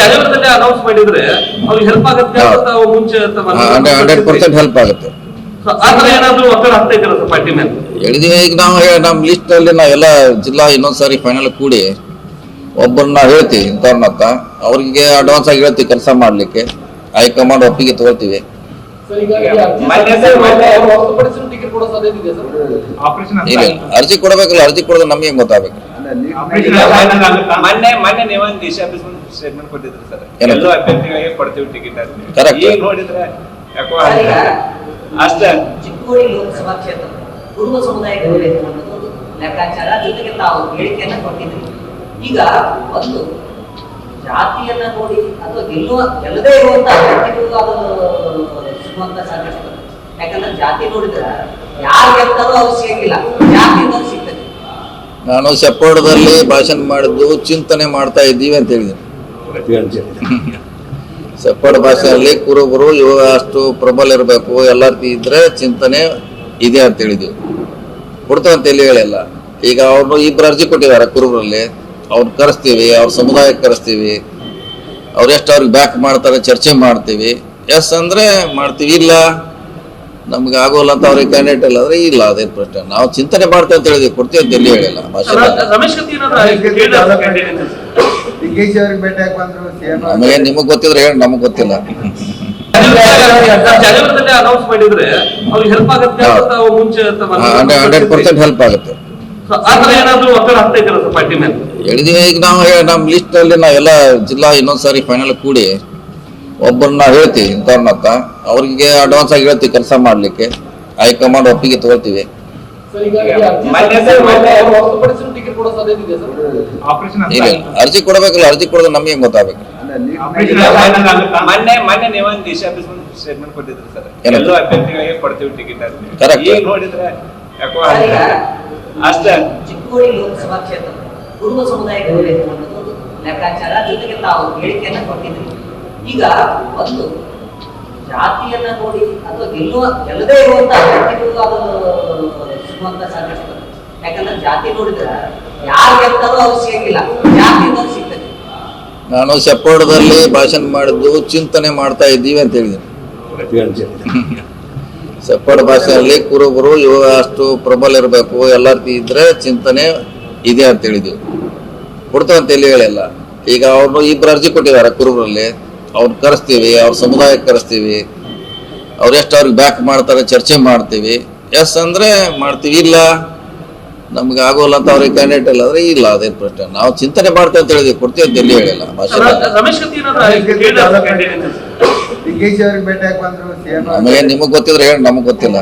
ಜನವರಿದಲ್ಲಿ announce ಮಾಡಿದ್ರೆ ಅವ್ರಿಗೆ help ಆಗುತ್ತೆ ಅಂತ ತಾವು ಮುಂಚೆ ತಮ್ಮ ಹಂಡ್ರೆಡ್ ಪರ್ಸೆಂಟ್ ಹೆಲ್ಪ್ ಆಗುತ್ತೆ. So, ಆ ಥರ ಏನಾದ್ರು ಒತ್ತಡ ಹಾಕ್ತಾ ಇದ್ದೀರಾ ಸರ್ ಪಾರ್ಟಿ ಮೇಲೆ? ಹೇಳಿದೀವಿ ಈಗ ನಾವು ಹೇ- ನಮ್ಮ ಲಿಸ್ಟ್ ಅಲ್ಲಿ ನಾವೆಲ್ಲ ಜಿಲ್ಲಾ ಇನ್ನೊಂದ್ಸಾರಿ ಫೈನಲ್ ಕೂಡಿ ಒಬ್ಬರನ್ನ ಹೇಳ್ತೀವಿ ಇಂಥವ್ರನ್ನತ್ತ ಅವ್ರಿಗೆ ಅಡ್ವಾನ್ಸ್ ಆಗಿ ಹೇಳ್ತೀವಿ ಕೆಲಸ ಮಾಡ್ಲಿಕ್ಕೆ. ಹೈಕಮಾಂಡ್ ಒಪ್ಪಿಗೆ ತಗೊಳ್ತೀವಿ. ಮೊನ್ನೆ ಸರ್ ಮೊನ್ನೆ ಹೊರತುಪಡಿಸಿ ಟಿಕೆಟ್ ಕೊಡೋ ಸಾಧ್ಯತೆ ಇದೆ ಸರ್? ಆಪರೇಷನ್ ಇಲ್ಲ ಇಲ್ಲ. ಅರ್ಜಿ ಕೊಡಬೇಕಲ್ಲ ಅರ್ಜಿ ಕೊಡೋದು ನಮಗೆ ಗೊತ್ತಾಗಬೇಕು? ಮೊನ್ನೆ ಮೊನ್ನೆ ನೀವೊಂದು ದಿಶಾ ಸ್ಟೇಟ್ಮೆಂಟ್ ಕೊಟ್ಟಿದ್ರು ಸರ್? ಎಲ್ಲೋ ಅಭ್ಯರ್ಥಿಗಳಿಗೆ ಕೊಡ್ತೀವಿ ಟಿಕೆಟ್ ಅಂತ. ಈಗ ನೋಡಿದ್ರೆ ಯಾಕೋ ಅಷ್ಟ. ಚಿಕ್ಕೋಡಿ ಲೋಕಸಭಾ ಕ್ಷೇತ್ರ ಕುರುಬ ಸಮುದಾಯಕ್ಕೆ ಬೇಕು ಅನ್ನೋದು ಲೆಕ್ಕಾಚಾರ ಜೊತೆಗೆ ತಾವು ಹೇಳಿಕೆಯನ್ನ ಕೊಟ್ಟಿದ್ರಿ ಈಗ ಒಂದು ಜಾತಿಯನ್ನ ನೋಡಿ ಅಥವಾ ಗೆಲ್ಲುವ ಗೆಲ್ಲದೇ ಇರುವಂತ ಅಭ್ಯರ್ಥಿಗಳು ಅದು ಸಿಗುವಂತ ಸಾಧ್ಯತೆ. ಯಾಕಂದ್ರೆ ಜಾತಿ ನೋಡಿದ್ರೆ ಯಾರು ಗೆಲ್ತಾರೋ ಅವ್ರು ಸಿಗಂಗಿಲ್ಲ. ಜಾತಿ ಸಿಗ್ತದೆ ನಾನು ಸೆಪ್ಪೋಡದಲ್ಲಿ ಭಾಷಣ ಮಾಡಿದ್ದು ಚಿಂತನೆ ಮಾಡ್ತಾ ಇದ್ದೀವಿ ಅಂತ ಹೇಳಿದ್ದೀನಿ. ಸೆಪ್ಪೋಡ ಭಾಷೆಯಲ್ಲಿ ಕುರುಬರು ಇವಾಗ ಅಷ್ಟು ಪ್ರಬಲ ಇರಬೇಕು ಎಲ್ಲ ರೀತಿ ಇದ್ರೆ ಚಿಂತನೆ ಇದೆ ಅಂತ ಹೇಳಿದ್ವಿ. ಕೊಡ್ತೇವೆ ಅಂತ ಎಲ್ಲಿ ಹೇಳಿಲ್ಲ. ಈಗ ಅವ್ರು ಇಬ್ರು ಅರ್ಜಿ ಕೊಟ್ಟಿದ್ದಾರೆ ಕುರುಬರಲ್ಲಿ. ಅವ್ರನ್ನ ಕರೆಸ್ತೀವಿ ಅವ್ರ ಸಮುದಾಯಕ್ಕೆ ಕರೆಸ್ತೀವಿ. ಅವ್ರು ಎಷ್ಟು ಅವ್ರಿಗೆ ಬ್ಯಾಕ್ ಮಾಡ್ತಾರೆ ಚರ್ಚೆ ಮಾಡ್ತೀವಿ. ಎಸ್ ಅಂದ್ರೆ ಮಾಡ್ತೀವಿ ಇಲ್ಲ. ನಮ್ಗೆ ಆಗೋಲ್ಲ ಅಂತ ಅವ್ರಿಗೆ ಕ್ಯಾಂಡಿಡೇಟ್ ಇಲ್ಲ ಅಂದ್ರೆ ಇಲ್ಲ ಅದೇನು ಪ್ರಶ್ನೆ. ನಾವು ಚಿಂತನೆ ಮಾಡ್ತೇವೆ ಅಂತ ಹೇಳಿದ್ವಿ ಕೊಡ್ತೀವಿ ಅಂತ ಎಲ್ಲಿ ಹೇಳಿಲ್ಲ. ಭಾಷಣ ಅವ್ರಿಗೆ ಬಂದ್ರು ಸಿಎಂ ನಮಗೆ ನಿಮಗೆ ಗೊತ್ತಿದ್ರೆ ಹೇಳಿ ನಮಗೆ ಗೊತ್ತಿಲ್ಲ. ಅನೌನ್ಸ್ ಮಾಡಿದ್ರೆ ಅವ್ರಿಗೆ ಹೆಲ್ಪ್ ಆಗುತ್ತೆ ಅಂತ ತಾವು ಮುಂಚೆ ತಮ್ಮ ಹಂಡ್ರೆಡ್ ಪರ್ಸೆಂಟ್ ಹೆಲ್ಪ್ ಆಗುತ್ತೆ. So, ಆ ಥರ ಏನಾದ್ರು ಒತ್ತಡ ಹಾಕ್ತಾ ಇದ್ದೀರಾ ಸರ್ ಪಾರ್ಟಿ ಮೇಲೆ? ಹೇಳಿದೀವಿ ಈಗ ನಾವು ಹೇ- ನಮ್ಮ ಲಿಸ್ಟ್ ಅಲ್ಲಿ ನಾವೆಲ್ಲ ಜಿಲ್ಲಾ ಇನ್ನೊಂದ್ಸಾರಿ ಫೈನಲ್ ಕೂಡಿ ಒಬ್ಬರನ್ನ ಹೇಳ್ತೀವಿ ಇಂಥವ್ರನ್ನತ್ತ ಅವ್ರಿಗೆ ಅಡ್ವಾನ್ಸ್ ಆಗಿ ಹೇಳ್ತೀವಿ ಕೆಲಸ ಮಾಡ್ಲಿಕ್ಕೆ. ಹೈಕಮಾಂಡ್ ಒಪ್ಪಿಗೆ ತಗೊಳ್ತೀವಿ. ಸರ್ ಸರ್ ಹೊರತುಪಡಿಸಿ ಇಲ್ಲ. ಅರ್ಜಿ ಕೊಡಬೇಕಲ್ಲ ಅರ್ಜಿ ಕೊಡೋದು ನಮಗೆ ಹೆಂಗ್ ಗೊತ್ತಾಗಬೇಕು ಮೊನ್ನೆ ಮೊನ್ನೆ ನೀವೊಂದು ದಿಶಾ ಸ್ಟೇಟ್ಮೆಂಟ್ ಕೊಟ್ಟಿದ್ರು ಸರ್? ಎಲ್ಲೋ ಅಭ್ಯರ್ಥಿಗಳಿಗೆ ಕೊಡ್ತೀವಿ ಟಿಕೆಟ್ ಅಂತ. ಈಗ ನೋಡಿದ್ರೆ ಯಾಕೋ ಅಷ್ಟೇ ಚಿಕ್ಕೋಡಿ ಲೋಕಸಭಾ ಕ್ಷೇತ್ರ ಕುರುಬ ಸಮುದಾಯ ಬೇಕು ಅನ್ನೋದು ಲೆಕ್ಕಾಚಾರ ಜೊತೆಗೆ ತಾವು ಹೇಳಿಕೆಯನ್ನ ಕೊಟ್ಟಿದ್ರು ಈಗ ಒಂದು ಜಾತಿಯನ್ನ ನೋಡಿ ಅಥವಾ ಗೆಲ್ಲುವ ಗೆಲ್ಲದೇ ಇರುವಂತಹ ಅಭ್ಯರ್ಥಿಗಳು ಅದು ಸಿಗುವಂತ ಸಾಧ್ಯತೆ ಇದೆ. ಯಾಕಂದ್ರೆ ಜಾತಿ ನೋಡಿದ್ರೆ ಯಾರು ಗೆಲ್ತಾರೋ ಅವ್ರು ಸಿಗಂಗಿಲ್ಲ. ಜಾತಿಯಿಂದ ಸಿಗ್ತದೆ. ನಾನು ಸೆಪ್ಪೋಡದಲ್ಲಿ ಭಾಷಣ ಮಾಡಿದ್ದು ಚಿಂತನೆ ಮಾಡ್ತಾ ಇದ್ದೀವಿ ಅಂತ ಹೇಳಿದ್ದೀನಿ. ಸೆಪ್ಪೋಡ ಭಾಷೆಯಲ್ಲಿ ಕುರುಬರು ಇವಾಗ ಅಷ್ಟು ಪ್ರಬಲ ಇರಬೇಕು ಎಲ್ಲ ರೀತಿ ಇದ್ರೆ ಚಿಂತನೆ ಇದೆ ಅಂತ ಹೇಳಿದ್ವಿ. ಕೊಡ್ತೇವೆ ಅಂತ ಎಲ್ಲಿ ಹೇಳಿಲ್ಲ. ಈಗ ಅವ್ರು ಇಬ್ರು ಅರ್ಜಿ ಕೊಟ್ಟಿದ್ದಾರೆ ಕುರುಬರಲ್ಲಿ. ಅವ್ರನ್ನ ಕರೆಸ್ತೀವಿ ಅವ್ರ ಸಮುದಾಯಕ್ಕೆ ಕರೆಸ್ತೀವಿ. ಅವ್ರು ಎಷ್ಟು ಅವ್ರಿಗೆ ಬ್ಯಾಕ್ ಮಾಡ್ತಾರೆ ಚರ್ಚೆ ಮಾಡ್ತೀವಿ. ಎಸ್ ಅಂದ್ರೆ ಮಾಡ್ತೀವಿ ಇಲ್ಲ ನಮ್ಗೆ ಆಗೋಲ್ಲ ಅಂತ ಅವ್ರಿಗೆ ಕ್ಯಾಂಡಿಡೇಟ್ ಇಲ್ಲ ಅಂದ್ರೆ ಇಲ್ಲ ಅದೇನು ಪ್ರಶ್ನೆ. ನಾವು ಚಿಂತನೆ ಮಾಡ್ತೇವೆ ಅಂತ ಹೇಳಿದ್ವಿ ಕೊಡ್ತೀವಿ ಅಂತ ಎಲ್ಲಿ ಹೇಳಿಲ್ಲ. ನಮಗೆ ನಿಮಗೆ ಗೊತ್ತಿದ್ರೆ ಹೇಳಿ ನಮಗೆ ಗೊತ್ತಿಲ್ಲ.